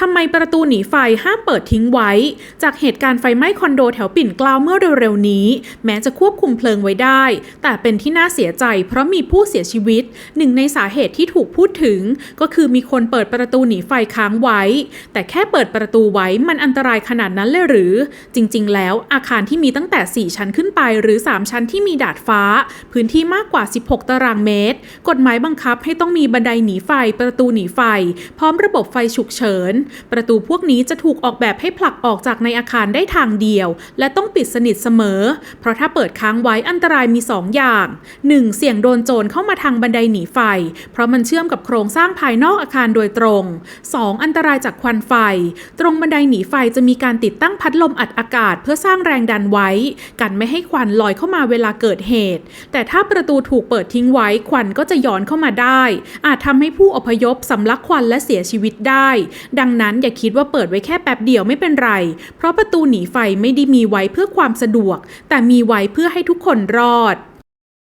ทำไมประตูหนีไฟห้ามเปิดทิ้งไว้ จากเหตุการณ์ไฟไหม้คอนโดแถวปิ่นเกล้าเมื่อเร็วๆนี้ แม้จะควบคุมเพลิงไว้ได้ แต่เป็นที่น่าเสียใจเพราะมีผู้เสียชีวิต หนึ่งในสาเหตุที่ถูกพูดถึง ก็คือมีคนเปิดประตูหนีไฟค้างไว้ แต่แค่เปิดประตูไว้มันอันตรายขนาดนั้นเลยหรือ จริง ๆ แล้วอาคารที่มีตั้งแต่ 4 ชั้นขึ้นไปหรือ 3 ชั้นที่มีดาดฟ้า พื้นที่มากกว่า 16 ตารางเมตร กฎหมายบังคับให้ต้องมีบันไดหนีไฟประตูหนีไฟ พร้อมระบบไฟฉุกเฉินประตูพวกนี้จะถูกออกแบบให้ผลักออกจากในอาคารได้ทางเดียว และต้องปิดสนิทเสมอ เพราะถ้าเปิดค้างไว้อันตรายมี 2 อย่าง 1. เสี่ยงโดนโจรเข้ามาทางบันไดหนีไฟ เพราะมันเชื่อมกับโครงสร้างภายนอกอาคารโดยตรง 2. อันตรายจากควันไฟ ตรงบันไดหนีไฟจะมีการติดตั้งพัดลมอัดอากาศ เพื่อสร้างแรงดันไว้ กันไม่ให้ควันลอยเข้ามาเวลาเกิดเหตุ แต่ถ้าประตูถูกเปิดทิ้งไว้ควันก็จะย้อนเข้ามาได้ อาจทำให้ผู้อพยพสำลักควันและเสียชีวิตได้ ดังนั้นอย่าคิดว่าเปิดไว้แค่แป๊บเดียวไม่เป็นไร เพราะประตูหนีไฟไม่ได้มีไว้เพื่อความสะดวก แต่มีไว้เพื่อให้ทุกคนรอด